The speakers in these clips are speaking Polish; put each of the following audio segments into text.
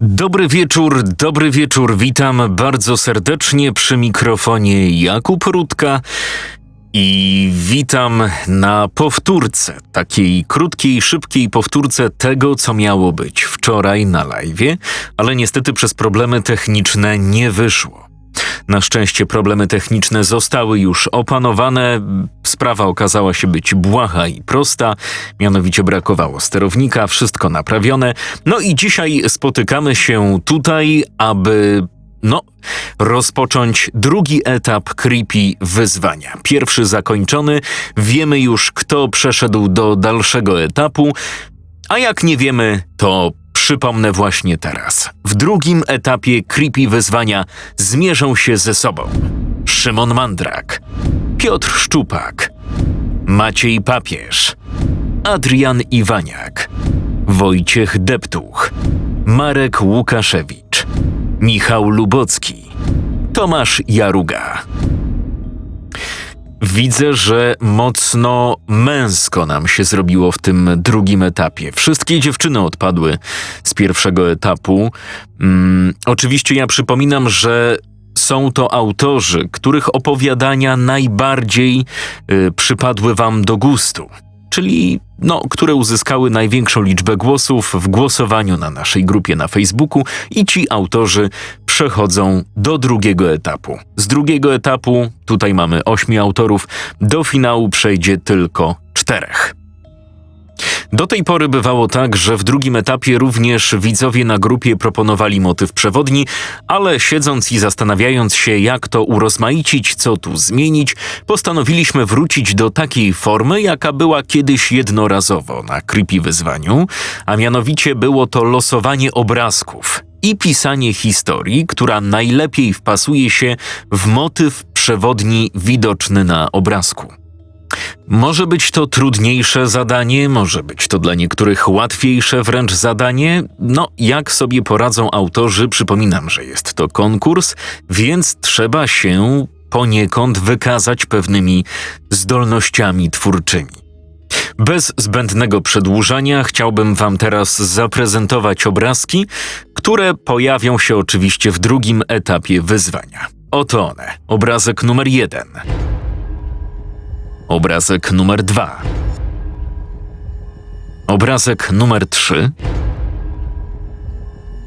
Dobry wieczór, dobry wieczór. Witam bardzo serdecznie przy mikrofonie Jakub Rutka i witam na powtórce, takiej krótkiej, szybkiej powtórce tego, co miało być wczoraj na live, ale niestety przez problemy techniczne nie wyszło. Na szczęście problemy techniczne zostały już opanowane. Sprawa okazała się być błaha i prosta, mianowicie brakowało sterownika, wszystko naprawione. No i dzisiaj spotykamy się tutaj, aby no, rozpocząć drugi etap creepy wyzwania. Pierwszy zakończony, wiemy już, kto przeszedł do dalszego etapu, a jak nie wiemy, to przypomnę właśnie teraz. W drugim etapie creepy wyzwania zmierzą się ze sobą Szymon Mandrak, Piotr Szczupak, Maciej Papież, Adrian Iwaniak, Wojciech Deptuch, Marek Łukaszewicz, Michał Lubocki, Tomasz Jaruga. Widzę, że mocno męsko nam się zrobiło w tym drugim etapie. Wszystkie dziewczyny odpadły z pierwszego etapu. Mm, oczywiście ja przypominam, że są to autorzy, których opowiadania najbardziej y, przypadły Wam do gustu, czyli no, które uzyskały największą liczbę głosów w głosowaniu na naszej grupie na Facebooku i ci autorzy przechodzą do drugiego etapu. Z drugiego etapu, tutaj mamy ośmiu autorów, do finału przejdzie tylko czterech. Do tej pory bywało tak, że w drugim etapie również widzowie na grupie proponowali motyw przewodni, ale siedząc i zastanawiając się, jak to urozmaicić, co tu zmienić, postanowiliśmy wrócić do takiej formy, jaka była kiedyś jednorazowo na creepy wyzwaniu, a mianowicie było to losowanie obrazków i pisanie historii, która najlepiej wpasuje się w motyw przewodni widoczny na obrazku. Może być to trudniejsze zadanie, może być to dla niektórych łatwiejsze wręcz zadanie. No, jak sobie poradzą autorzy, przypominam, że jest to konkurs, więc trzeba się poniekąd wykazać pewnymi zdolnościami twórczymi. Bez zbędnego przedłużania chciałbym Wam teraz zaprezentować obrazki, które pojawią się oczywiście w drugim etapie wyzwania. Oto one. Obrazek numer jeden. Obrazek numer dwa. Obrazek numer trzy.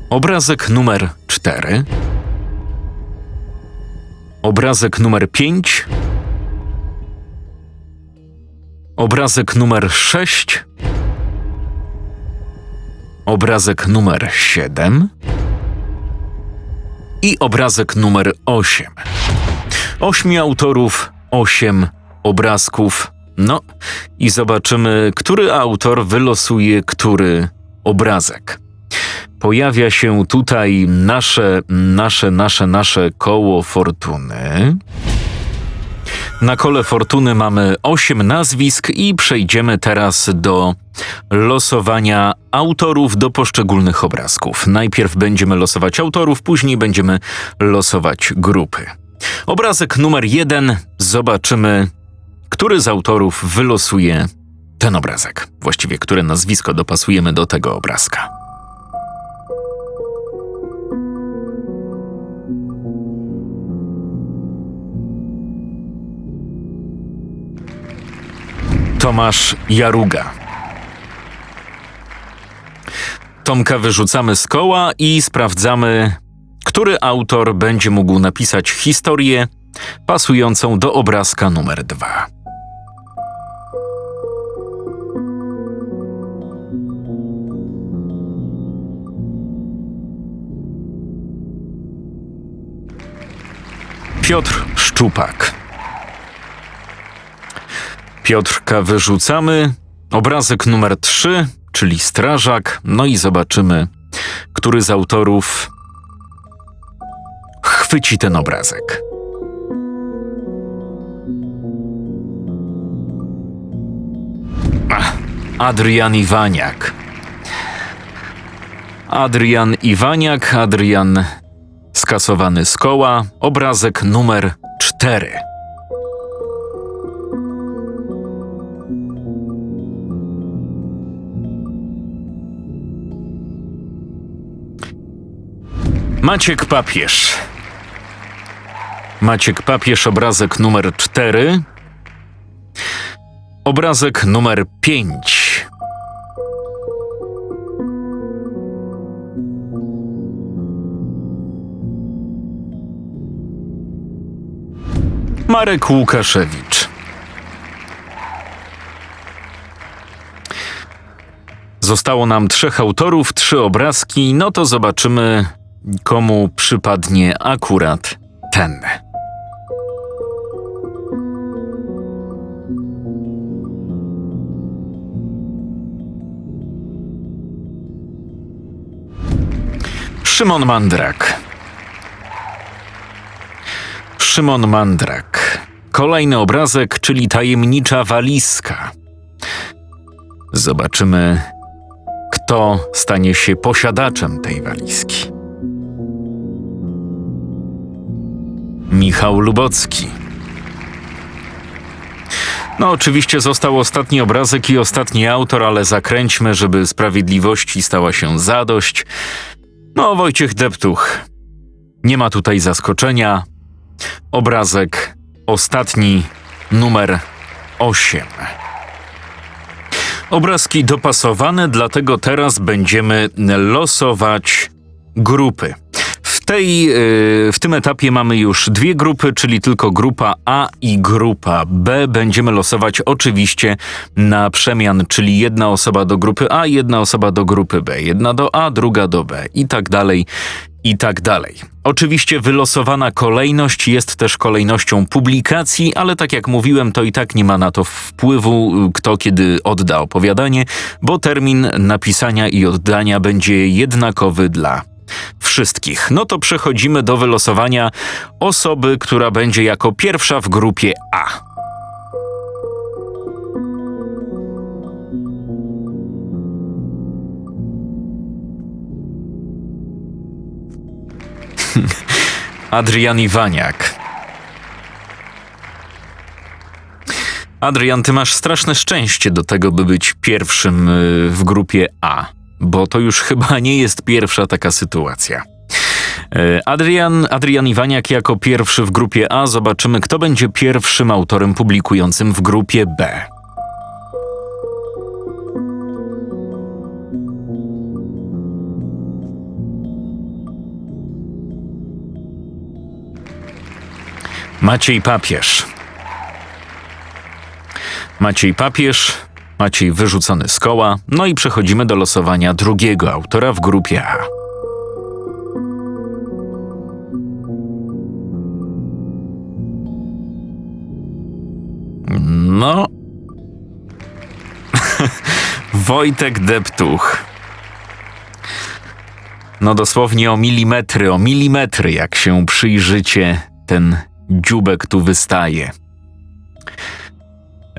Obrazek numer cztery. Obrazek numer pięć. Obrazek numer sześć. Obrazek numer siedem. I obrazek numer osiem. Ośmiu autorów, osiem obrazków. No i zobaczymy, który autor wylosuje który obrazek. Pojawia się tutaj nasze, nasze, nasze, nasze koło fortuny. Na kole fortuny mamy 8 nazwisk i przejdziemy teraz do losowania autorów do poszczególnych obrazków. Najpierw będziemy losować autorów, później będziemy losować grupy. Obrazek numer jeden. Zobaczymy, który z autorów wylosuje ten obrazek. Właściwie, które nazwisko dopasujemy do tego obrazka. Tomasz Jaruga. Tomka wyrzucamy z koła i sprawdzamy, który autor będzie mógł napisać historię pasującą do obrazka numer dwa. Piotr Szczupak. Piotrka wyrzucamy. Obrazek numer 3, czyli strażak. No i zobaczymy, który z autorów chwyci ten obrazek. Adrian Iwaniak. Adrian Iwaniak, Adrian skasowany z koła, obrazek numer 4. Maciek Papież. Maciek Papież, obrazek numer 4. Obrazek numer 5. Marek Łukaszewicz. Zostało nam trzech autorów, trzy obrazki, no to zobaczymy, komu przypadnie akurat ten. Szymon Mandrak. Szymon Mandrak. Kolejny obrazek, czyli tajemnicza walizka. Zobaczymy, kto stanie się posiadaczem tej walizki. Michał Lubocki. No, oczywiście został ostatni obrazek i ostatni autor, ale zakręćmy, żeby sprawiedliwości stała się zadość. No, Wojciech Deptuch. Nie ma tutaj zaskoczenia. Obrazek ostatni, numer 8. Obrazki dopasowane, dlatego teraz będziemy losować grupy. Tej, yy, w tym etapie mamy już dwie grupy, czyli tylko grupa A i grupa B. Będziemy losować oczywiście na przemian, czyli jedna osoba do grupy A, jedna osoba do grupy B, jedna do A, druga do B i tak dalej i tak dalej. Oczywiście wylosowana kolejność jest też kolejnością publikacji, ale tak jak mówiłem, to i tak nie ma na to wpływu, kto kiedy odda opowiadanie, bo termin napisania i oddania będzie jednakowy dla wszystkich. No to przechodzimy do wylosowania osoby, która będzie jako pierwsza w grupie A. Adrian Iwaniak. Adrian, ty masz straszne szczęście do tego, by być pierwszym y, w grupie A, bo to już chyba nie jest pierwsza taka sytuacja. Y, Adrian, Adrian Iwaniak jako pierwszy w grupie A. Zobaczymy, kto będzie pierwszym autorem publikującym w grupie B. Maciej Papież. Maciej Papież, Maciej wyrzucony z koła, no i przechodzimy do losowania drugiego autora w grupie A. No. Wojtek Deptuch. No dosłownie o milimetry, o milimetry, jak się przyjrzycie, ten dziubek tu wystaje.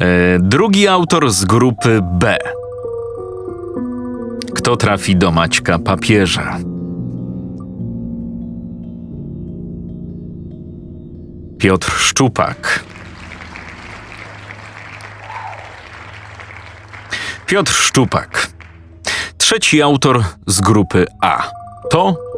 E, drugi autor z grupy B. Kto trafi do Maćka Papieża? Piotr Szczupak. Piotr Szczupak. Trzeci autor z grupy A. To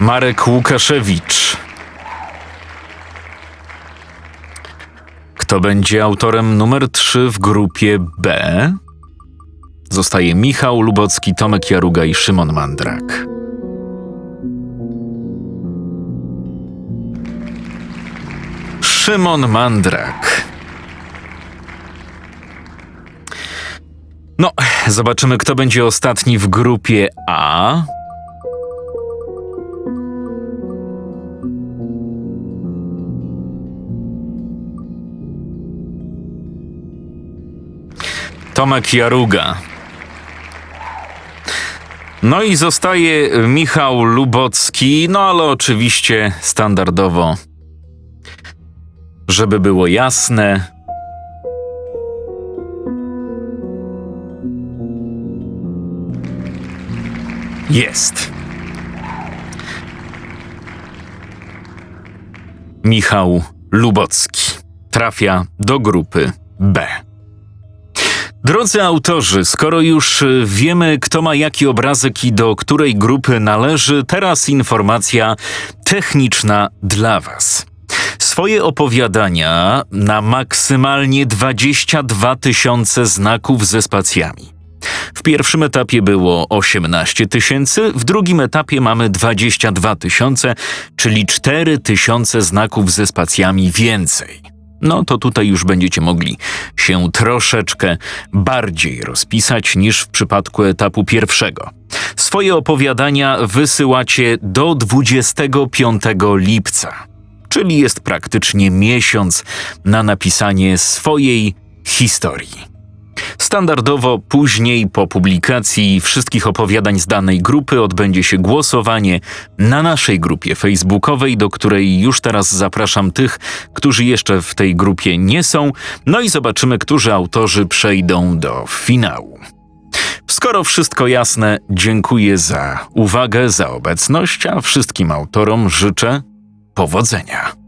Marek Łukaszewicz. Kto będzie autorem numer 3 w grupie B? Zostaje Michał Lubocki, Tomek Jaruga i Szymon Mandrak. Szymon Mandrak. No, zobaczymy, kto będzie ostatni w grupie A. Tomek Jaruga. No i zostaje Michał Lubocki, no ale oczywiście standardowo, żeby było jasne. Jest. Michał Lubocki trafia do grupy B. Drodzy autorzy, skoro już y, wiemy, kto ma jaki obrazek i do której grupy należy, teraz informacja techniczna dla Was. Swoje opowiadania na maksymalnie 22 tysiące znaków ze spacjami. W pierwszym etapie było 18 tysięcy, w drugim etapie mamy 22 tysiące, czyli 4 tysiące znaków ze spacjami więcej. No to tutaj już będziecie mogli się troszeczkę bardziej rozpisać niż w przypadku etapu pierwszego. Swoje opowiadania wysyłacie do 25 lipca, czyli jest praktycznie miesiąc na napisanie swojej historii. Standardowo później po publikacji wszystkich opowiadań z danej grupy odbędzie się głosowanie na naszej grupie facebookowej, do której już teraz zapraszam tych, którzy jeszcze w tej grupie nie są, no i zobaczymy, którzy autorzy przejdą do finału. Skoro wszystko jasne, dziękuję za uwagę, za obecność, a wszystkim autorom życzę powodzenia.